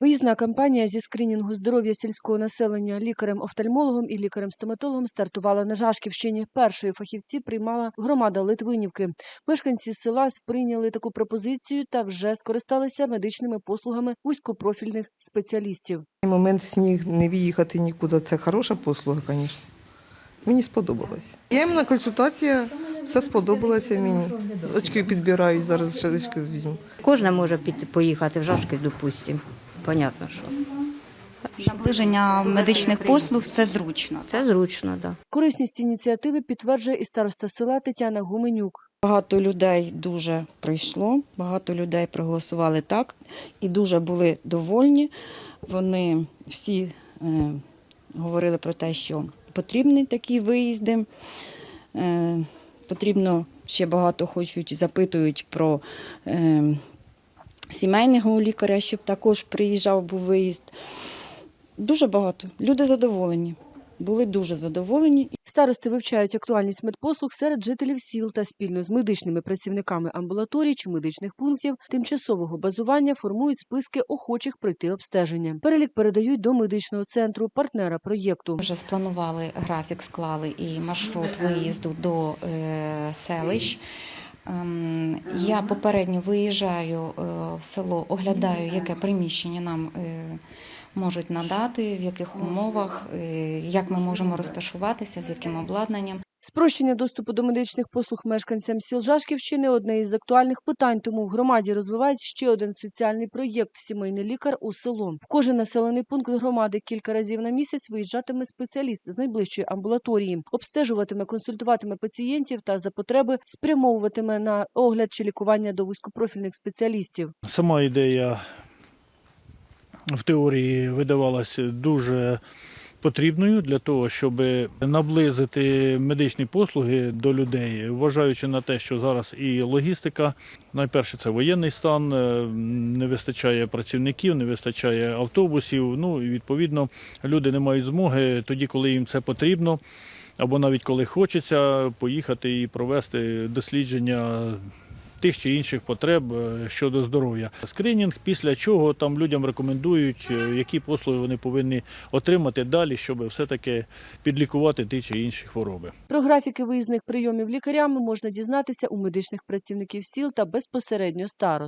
Виїзна кампанія зі скринінгу здоров'я сільського населення лікарем-офтальмологом і лікарем-стоматологом стартувала на Жашківщині. Першої фахівці приймала громада Литвинівки. Мешканці села сприйняли таку пропозицію та вже скористалися медичними послугами вузькопрофільних спеціалістів. Момент сніг не виїхати нікуди. Це хороша послуга, звісно. Мені сподобалось. Я іменно консультація, все сподобалося мені. Очки підбирають, зараз ще очки візьму. Кожна може поїхати в Жашків, допустимо. Понятно, що Наближення медичних послуг це зручно. це зручно, да. Корисність ініціативи підтверджує і староста села Тетяна Гуменюк. Багато людей дуже прийшло, багато людей проголосували так і дуже були довольні. Вони всі е, говорили про те, що потрібні такі виїзди. Е, потрібно ще багато хочуть, запитують про е, сімейного лікаря, щоб також приїжджав був виїзд. Дуже багато. Люди задоволені. Були дуже задоволені. Старости вивчають актуальність медпослуг серед жителів сіл та спільно з медичними працівниками амбулаторій чи медичних пунктів тимчасового базування формують списки охочих пройти обстеження. Перелік передають до медичного центру партнера проєкту. Вже спланували графік, склали і маршрут виїзду до е, селищ. Ем, Я попередньо виїжджаю е, в село, оглядаю, яке приміщення нам е, можуть надати, в яких умовах, е, як ми можемо розташуватися, з яким обладнанням. Спрощення доступу до медичних послуг мешканцям сіл Жашківщини одне із актуальних питань, тому в громаді розвивають ще один соціальний проєкт Сімейний лікар у село. В кожен населений пункт громади кілька разів на місяць виїжджатиме спеціаліст з найближчої амбулаторії, обстежуватиме, консультуватиме пацієнтів та за потреби спрямовуватиме на огляд чи лікування до вузькопрофільних спеціалістів. Сама ідея в теорії видавалася дуже потрібною для того, щоб наблизити медичні послуги до людей, вважаючи на те, що зараз і логістика, найперше це воєнний стан, е, не вистачає працівників, не вистачає автобусів. Ну і відповідно люди не мають змоги тоді, коли їм це потрібно. Або навіть коли хочеться поїхати і провести дослідження тих чи інших потреб е, щодо здоров'я. Скринінг, після чого там людям рекомендують, е, які послуги вони повинні отримати далі, щоб все-таки підлікувати ті чи інші хвороби. Про графіки виїзних прийомів лікарями можна дізнатися у медичних працівників сіл та безпосередньо старост.